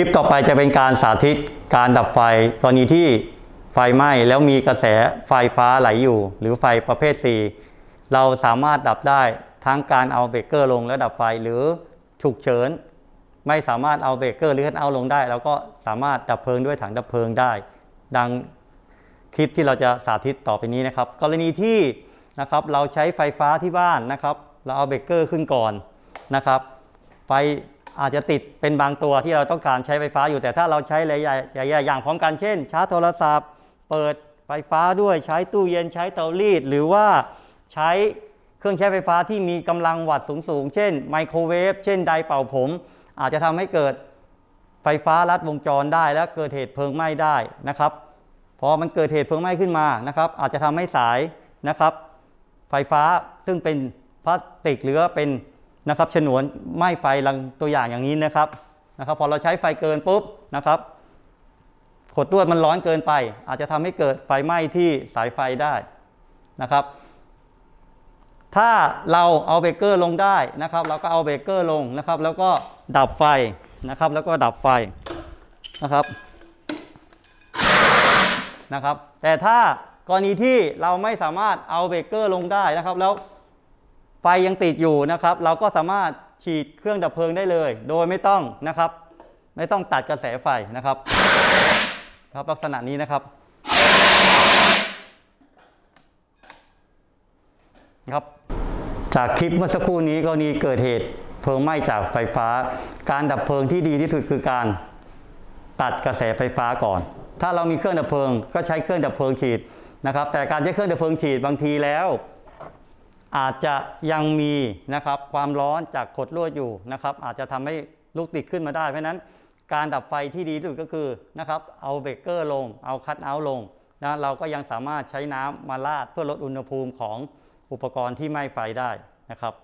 ลิปต่อไปจะเป็นการสาธิตการดับไฟกรณีที่ไฟไหม้แล้วมีกระแสไฟฟ้าไหลอยู่ หรือไฟประเภท C เราสามารถดับได้ทั้งการเอาเบรกเกอร์ลงแล้วดับไฟหรือฉุกเฉินไม่สามารถเอาเบรกเกอร์หรือคันเอาลงได้เราก็สามารถดับเพลิงด้วยถังดับเพลิงได้ ดังคลิปที่เราจะสาธิตต่อไปนี้นะครับ กรณีที่นะครับเราใช้ไฟฟ้าที่บ้านนะครับ เราเอาเบรกเกอร์ขึ้นก่อนนะครับ ไฟ อาจจะติดเป็นบางตัวที่เราต้องการใช้ไฟฟ้าอยู่ แต่ถ้าเราใช้หลายๆอย่างพร้อมกันเช่น ชาร์จโทรศัพท์ เปิดไฟฟ้าด้วยใช้ตู้เย็นใช้เตารีด หรือว่าใช้เครื่องใช้ไฟฟ้าที่มีกำลังวัตต์สูงๆ เช่นไมโครเวฟเช่นไดร์เป่าผม อาจจะทำให้เกิดไฟฟ้าลัดวงจรได้และเกิดเหตุเพลิงไหม้ได้นะครับพอมันเกิดเหตุเพลิงไหม้ขึ้นมานะครับ อาจจะทำให้สายนะครับ ไฟฟ้าซึ่งเป็นพลาสติกหรือว่าเป็น นะครับฉนวนไหม้ไฟลังตัวอย่างอย่างนี้นะครับนะครับ พอเราใช้ไฟเกินปุ๊บนะครับขดลวดมันร้อนเกินไป อาจจะทำให้เกิดไฟไหม้ที่สายไฟได้นะครับ ถ้าเราเอาเบรกเกอร์ลงได้นะครับ เราก็เอาเบรกเกอร์ลงนะครับ แล้วก็ดับไฟนะครับ แล้วก็ดับไฟนะครับนะครับ แต่ถ้ากรณีที่เราไม่สามารถเอาเบรกเกอร์ลงได้นะครับแล้ว ไฟยังติดอยู่นะครับ เราก็สามารถฉีดเครื่องดับเพลิงได้เลย โดยไม่ต้องนะครับ ไม่ต้องตัดกระแสไฟนะครับ ครับลักษณะนี้นะครับครับ จากคลิปเมื่อสักครู่นี้กรณีเกิดเหตุเพลิงไหม้จากไฟฟ้า การดับเพลิงที่ดีที่สุดคือการตัดกระแสไฟฟ้าก่อน ถ้าเรามีเครื่องดับเพลิง ก็ใช้เครื่องดับเพลิงฉีดนะครับ แต่การใช้เครื่องดับเพลิงฉีดบางทีแล้ว อาจจะยังมีนะครับความร้อนจากขดลวดอยู่นะครับ อาจจะทำให้ลูกติดขึ้นมาได้ เพราะนั้นการดับไฟที่ดีที่สุดก็คือนะครับเอาเบรกเกอร์ลง เอาคัตเอาท์ลงนะเราก็ยังสามารถใช้น้ำมาลาดเพื่อลดอุณหภูมิของอุปกรณ์ที่ไหม้ไฟได้นะครับ